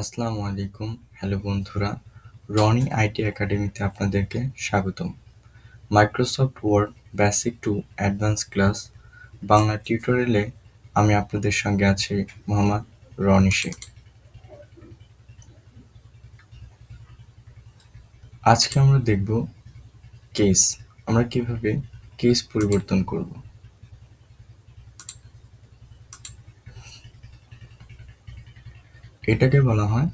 আসসালামু আলাইকুম, হ্যালো বন্ধুরা। রনি আইটি একাডেমিতে আপনাদেরকে স্বাগতম। Microsoft Word basic to advance class Bangla টিউটোরিয়ালে আমি আপনাদের সঙ্গে আছি মোহাম্মদ রনি শেখ। আজকে আমরা দেখব কেস। আমরা কীভাবে কেস পরিবর্তন করব? এটাকে বলা হয়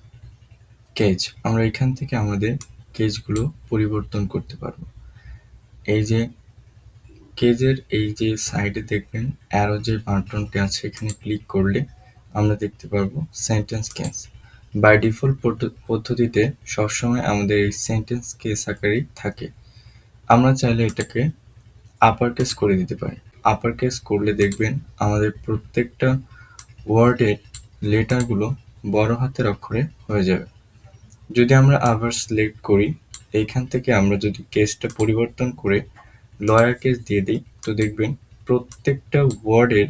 কেজ আমরা এখান থেকে আমাদের কেজগুলো পরিবর্তন করতে পারব। এই যে কেজের এই যে সাইডে দেখবেন অ্যারো যে বাটনটি আছে, এখানে ক্লিক করলে আমরা দেখতে পারব সেন্টেন্স কেস বাই ডিফল্ট পদ্ধতিতে সবসময় আমাদের এই সেন্টেন্স কেস আকারেই থাকে। আমরা চাইলে এটাকে আপার কেস করে দিতে পারি। আপার কেস করলে দেখবেন আমাদের প্রত্যেকটা ওয়ার্ডের লেটারগুলো বড় হাতের অক্ষরে হয়ে যাবে। যদি আমরা আবার সিলেক্ট করি, এইখান থেকে আমরা যদি কেসটা পরিবর্তন করে লয়ার কেস দিয়ে দিই, তো দেখবেন প্রত্যেকটা ওয়ার্ডের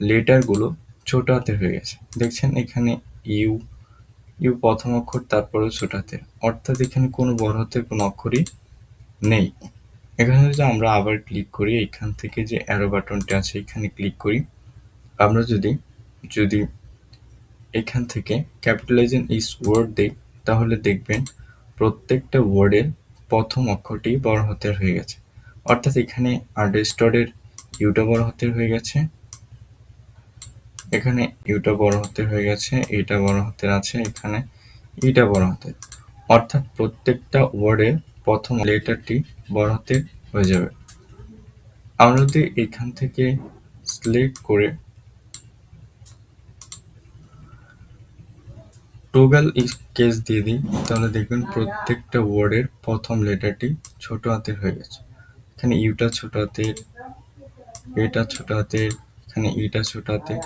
লেটারগুলো ছোট হাতে হয়ে গেছে। দেখছেন এখানে ইউ ইউ প্রথম অক্ষর, তারপরেও ছোট হাতের। অর্থাৎ এখানে কোনো বড় হাতের কোনো অক্ষরই নেই। এখানে যদি আমরা আবার ক্লিক করি এখান থেকে যে অ্যারো বাটনটা আছে, এখানে ক্লিক করি, আমরা যদি যদি এখান থেকে ক্যাপিটালাইজেন ইস ওয়ার্ড দিই তাহলে দেখবেন প্রত্যেকটা ওয়ার্ডের প্রথম অক্ষরটি বড় হাতের হয়ে গেছে। অর্থাৎ এখানে আন্ডারস্টরের ইউটা বড় হাতের হয়ে গেছে। এখানে ইউটা বড় হাতের হয়ে গেছে এটা বড় হাতের আছে, এখানে ইটা বড় হাতের। অর্থাৎ প্রত্যেকটা ওয়ার্ডের প্রথম লেটারটি বড় হাতের হয়ে যাবে। আমরা যদি এখান থেকে সিলেক্ট করে টোগাল কেস দিয়ে দিই তাহলে দেখবেন প্রত্যেকটা ওয়ার্ডের প্রথম লেটারটি ছোট হাতের হয়ে গেছে। এখানে ইউটা ছোট হাতের, এটা ছোট হাতের, এখানে ইটা ছোট হাতের।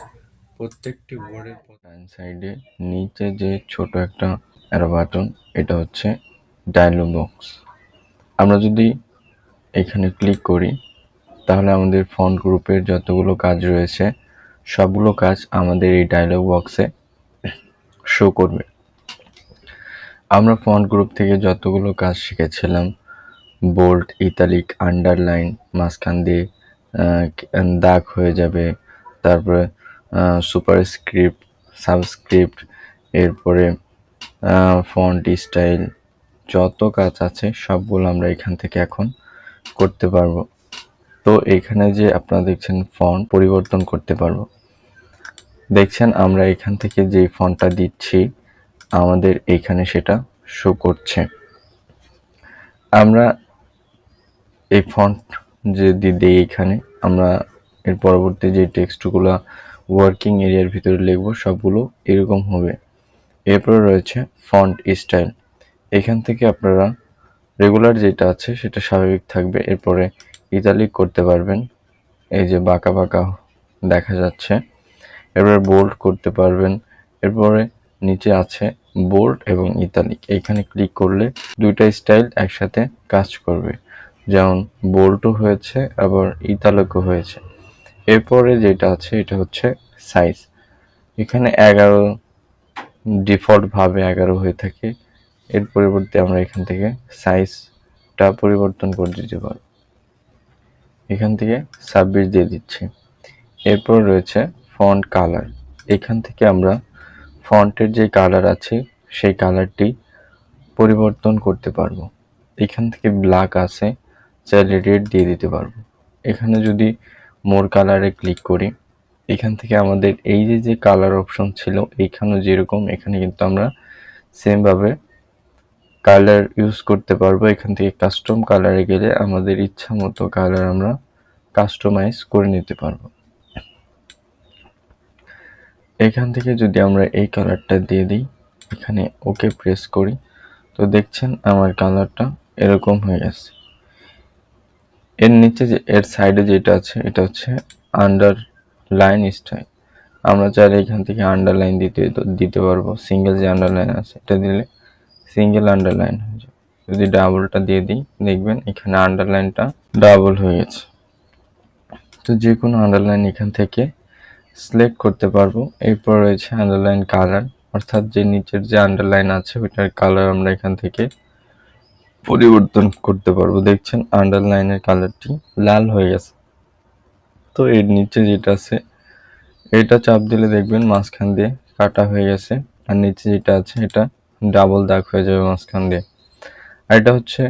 প্রত্যেকটি ওয়ার্ডের ডান সাইডে নিচে যে ছোট একটা বাটন এটা হচ্ছে ডায়লগ বক্স আমরা যদি এখানে ক্লিক করি, তাহলে আমাদের ফন্ট গ্রুপের যতগুলো কাজ রয়েছে, সবগুলো কাজ আমাদের এই ডায়লগ বক্সে শো করবে। আমরা ফন্ট গ্রুপ থেকে যতগুলো কাজ শিখেছিলাম বোল্ড ইতালিক আন্ডারলাইন মাঝখান দিয়ে দাগ হয়ে যাবে, তারপরে সুপার স্ক্রিপ্ট সাবস্ক্রিপ্ট এরপরে ফন্ট স্টাইল যত কাজ আছে সবগুলো আমরা এখান থেকে এখন করতে পারব। তো এখানে যে আপনারা দেখছেন ফন্ট পরিবর্তন করতে পারব। দেখছেন, আমরা এখান থেকে যে ফন্টটা দিচ্ছি, আমাদের এখানে সেটা শো করছে। আমরা এই ফন্ট যদি দিই এখানে, আমরা এর পরবর্তী যে টেক্সটগুলো ওয়ার্কিং এরিয়ার ভিতরে লিখব, সবগুলো এরকম হবে। এরপরে রয়েছে ফন্ট স্টাইল এখান থেকে আপনারা রেগুলার যেটা আছে, সেটা স্বাভাবিক থাকবে। এরপরে ইতালিক করতে পারবেন। এই যে বাঁকা বাঁকা দেখা যাচ্ছে। এরপরে বোল্ড করতে পারবেন। এরপরে নিচে আছে বোল্ড এবং ইতালিক এইখানে ক্লিক করলে দুইটা স্টাইল একসাথে কাজ করবে। যেমন বোল্টও হয়েছে, আবার ইতালিকও হয়েছে। এরপরে যেটা আছে, এটা হচ্ছে সাইজ এখানে এগারো ডিফল্টভাবে এগারো হয়ে থাকে। এর পরিবর্তে আমরা এখান থেকে সাইজটা পরিবর্তন করে দিতে পারব। এখান থেকে ছাব্বিশ দিয়ে দিচ্ছি। এরপর রয়েছে ফন্ট কালার এখান থেকে আমরা ফন্টের যে কালার আছে, সেই কালারটি পরিবর্তন করতে পারব। এখান থেকে ব্ল্যাক আছে চাইলে রেড দিয়ে দিতে পারব। এখানে যদি মোর কালারে ক্লিক করি, এখান থেকে আমাদের এই যে যে কালার অপশন ছিল এইখানেও যেরকম, এখানে কিন্তু আমরা সেমভাবে কালার ইউজ করতে পারব। এখান থেকে কাস্টম কালারে গেলে আমাদের ইচ্ছা মতো কালার আমরা কাস্টমাইজ করে নিতে পারব। এখান থেকে যদি আমরা এই কালারটা দিয়ে দিই, এখানে ওকে প্রেস করি, তো দেখছেন আমার কালারটা এরকম হয়ে গেছে। এর নিচে যে, এর সাইডে যেটা আছে, এটা হচ্ছে আন্ডার লাইন স্টাইল আমরা চাইলে এখান থেকে আন্ডারলাইন দিতে দিতে পারব। সিঙ্গেল যে আন্ডারলাইন আছে, এটা দিলে সিঙ্গেল আন্ডারলাইন হয়ে যাবে। যদি ডাবলটা দিয়ে দিই, দেখবেন এখানে আন্ডারলাইনটা ডাবল হয়ে গেছে। তো যে কোনো আন্ডারলাইন এখান থেকে সিলেক্ট করতে পারব। এরপর রয়েছে আন্ডারলাইন কালার অর্থাৎ যে নিচের যে আন্ডারলাইন আছে, ওইটার কালার আমরা এখান থেকে পরিবর্তন করতে পারব। দেখছেন আন্ডারলাইনের কালারটি লাল হয়ে গেছে। তো এর নিচে যেটা আছে, এটা চাপ দিলে দেখবেন মাঝখান দিয়ে কাটা হয়ে গেছে, আর নিচে যেটা আছে, এটা ডাবল দাগ হয়ে যাবে মাঝখান দিয়ে। আর এটা হচ্ছে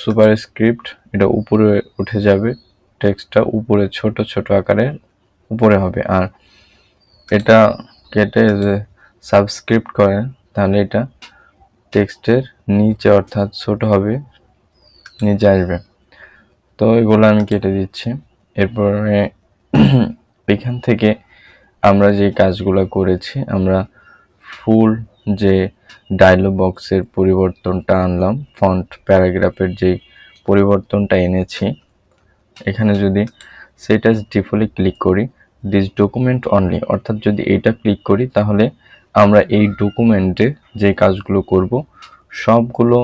সুপার স্ক্রিপ্ট এটা উপরে উঠে যাবে। টেক্সটটা উপরে ছোট ছোট আকারে উপরে হবে। আর এটা কেটে যে সাবস্ক্রিপ্ট করেন, তাহলে এটা টেক্সটের নিচে অর্থাৎ ছোট হবে, নিচে আসবে। তো এগুলো আমি কেটে দিচ্ছি। এরপরে এখান থেকে আমরা যে কাজগুলো করেছি, আমরা ফুল যে ডায়লগ বক্সের পরিবর্তনটা আনলাম ফন্ট প্যারাগ্রাফের যে পরিবর্তনটা এনেছি, এখানে যদি সেটাস ডিফলে ক্লিক করি দিস ডকুমেন্ট অনলি অর্থাৎ যদি এটা ক্লিক করি, তাহলে আমরা এই ডকুমেন্টে যে কাজগুলো করব, সবগুলো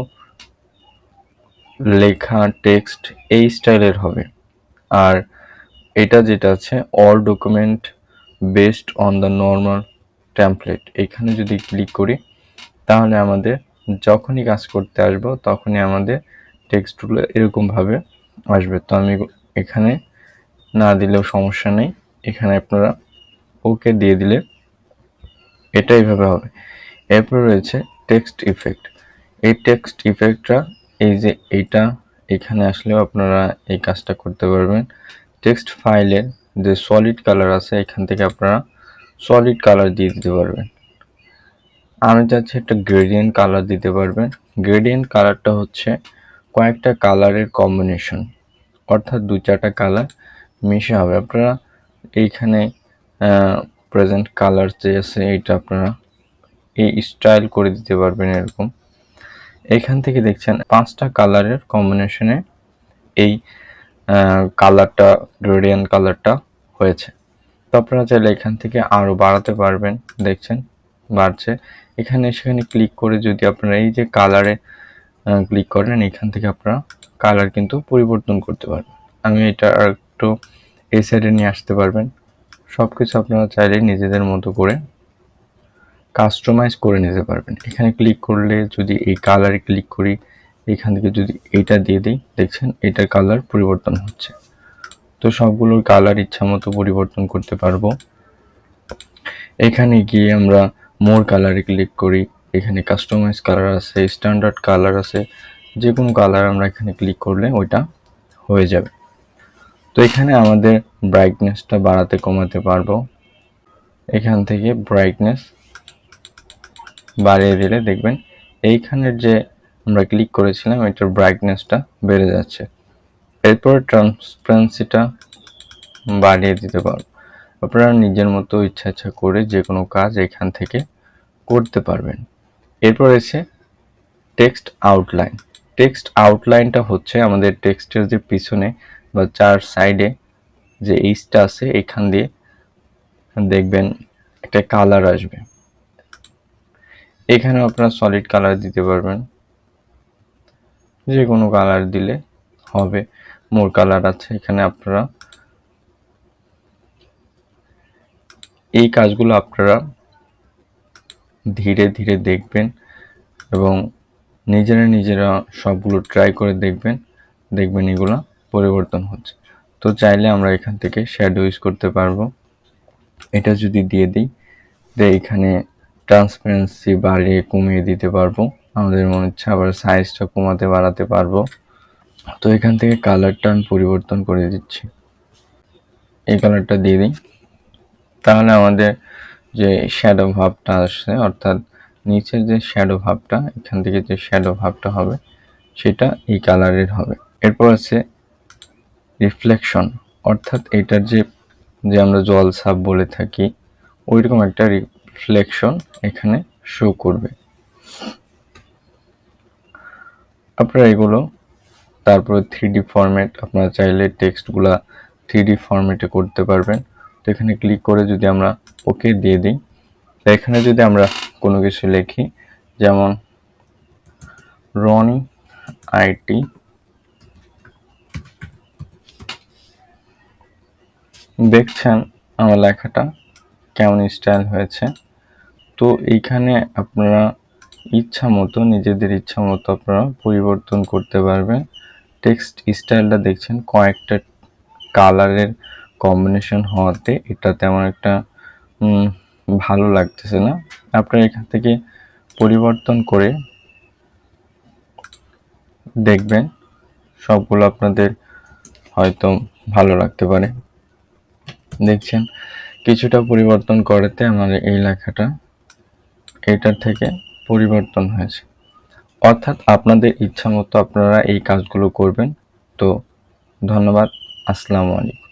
লেখা টেক্সট এই স্টাইলের হবে। আর এটা যেটা আছে all document based on the normal template এখানে যদি ক্লিক করি, তাহলে আমাদের যখনই কাজ করতে আসব, তখনই আমাদের টেক্সটগুলো এরকমভাবে আসবে। তো আমি এখানে না দিলেও সমস্যা নেই। এখানে আপনারা ওকে দিয়ে দিলে এটা এইভাবে হবে। এরপর রয়েছে টেক্সট ইফেক্ট এই টেক্সট ইফেক্টটা এই যে এইটা, এখানে আসলেও আপনারা এই কাজটা করতে পারবেন। টেক্সট ফাইলের যে সলিড কালার আছে, এখান থেকে আপনারা সলিড কালার দিয়ে দিতে পারবেন। আমি চাচ্ছি একটা গ্রেডিয়েন্ট কালার দিতে পারবেন। গ্রেডিয়েন্ট কালারটা হচ্ছে কয়েকটা কালারের কম্বিনেশন অর্থাৎ দু চারটা কালার মিশে হবে। আপনারা এইখানে প্রেজেন্ট কালার যে আছে এইটা আপনারা এই স্টাইল করে দিতে পারবেন এরকম। এখান থেকে দেখছেন পাঁচটা কালারের কম্বিনেশনে এই কালারটা গ্রেডিয়ান কালারটা হয়েছে। তো আপনারা চাইলে এখান থেকে আরও বাড়াতে পারবেন, দেখছেন? বাড়ছে। এখানে সেখানে ক্লিক করে যদি আপনারা এই যে কালারে ক্লিক করেন, এখান থেকে আপনারা কালার কিন্তু পরিবর্তন করতে পারবেন। আমি এটা আর একটু এই সাইডে নিয়ে আসতে পারবেন। সব কিছু আপনারা চাইলে নিজেদের মতো করে কাস্টমাইজ করে নিতে পারবেন। এখানে ক্লিক করলে যদি এই কালারে ক্লিক করি, এখান থেকে যদি এটা দিয়ে দিই, দেখছেন এটার কালার পরিবর্তন হচ্ছে। তো সবগুলোর কালার ইচ্ছা মতো পরিবর্তন করতে পারব। এখানে গিয়ে আমরা মোর কালারে ক্লিক করি। এখানে কাস্টমাইজ কালার আছে স্ট্যান্ডার্ড কালার আছে যে কোনো কালার আমরা এখানে ক্লিক করলে ওইটা হয়ে যাবে। তো এখানে আমাদের ব্রাইটনেসটা বাড়াতে কমাতে পারব। এখান থেকে ব্রাইটনেস বাড়িয়ে দিলে দেখবেন এইখানের যে আমরা ক্লিক করেছিলাম, এটার ব্রাইটনেসটা বেড়ে যাচ্ছে। এরপর ট্রান্সপারেন্সিটা বাড়িয়ে দিতে পারব। আপনারা নিজের মতো ইচ্ছা ইচ্ছা করে যে কোনো কাজ এখান থেকে করতে পারবেন। এরপর এসে টেক্সট আউটলাইন টেক্সট আউটলাইনটা হচ্ছে আমাদের টেক্সটের যে পিছনে বা চার সাইডে যে এইচটা আছে, এখান দিয়ে দেখবেন একটা কালার আসবে। এখানে আপনারা সলিড কালার দিতে পারবেন। যে কোনো কালার দিলে হবে। মোর কালার আছে, এখানে আপনারা এই কাজগুলো আপনারা ধীরে ধীরে দেখবেন এবং নিজেরা নিজেরা সবগুলো ট্রাই করে দেখবেন। দেখবেন এগুলো পরিবর্তন হচ্ছে। তো চাইলে আমরা এখান থেকে শ্যাডো ইউজ করতে পারব। এটা যদি দিয়ে দিই যে এখানে ট্রান্সপারেন্সি বাড়িয়ে কমিয়ে দিতে পারব। আমাদের মনে হচ্ছে আবার সাইজটা কমাতে, বাড়াতে পারব। তো এখান থেকে কালারটা আমি পরিবর্তন করে দিচ্ছি। এই কালারটা দিয়ে দিই। তাহলে আমাদের যে শ্যাডো ভাবটা আসছে, অর্থাৎ নিচের যে শ্যাডো ভাবটা, এখান থেকে যে শ্যাডো ভাবটা হবে, সেটা এই কালারের হবে। এরপর আছে রিফ্লেকশন অর্থাৎ এটার যে যে আমরা জল সাপ বলে থাকি, ওইরকম একটা রিফ্লেকশন এখানে শো করবে। আপনারা এগুলো তারপরে থ্রি ফরম্যাট আপনারা চাইলে টেক্সটগুলা থ্রি ফরম্যাটে করতে পারবেন। তো এখানে ক্লিক করে যদি আমরা ওকে দিয়ে দিই, তো এখানে যদি আমরা কোনো কিছু লিখি, যেমন রনি আইটি দেখছেন আমার লেখাটা, কেমন স্টাইল হয়েছে। তো এইখানে আপনারা ইচ্ছা মতো, নিজেদের ইচ্ছা মতো আপনারা পরিবর্তন করতে পারবেন। টেক্সট স্টাইলটা দেখছেন, কয়েকটা কালারের কম্বিনেশন হওয়াতে এটা তেমন একটা ভালো লাগতেছে না। আপনারা এখান থেকে পরিবর্তন করে দেখবেন, সবগুলো আপনাদের হয়তো ভালো লাগতে পারে। দেখছেন, কিছুটা পরিবর্তন করাতে আমার এই লেখাটা এটার থেকে পরিবর্তন হয়েছে। অর্থাৎ আপনাদের ইচ্ছা মতো আপনারা এই কাজগুলো করবেন। তো ধন্যবাদ, আসসালামু আলাইকুম।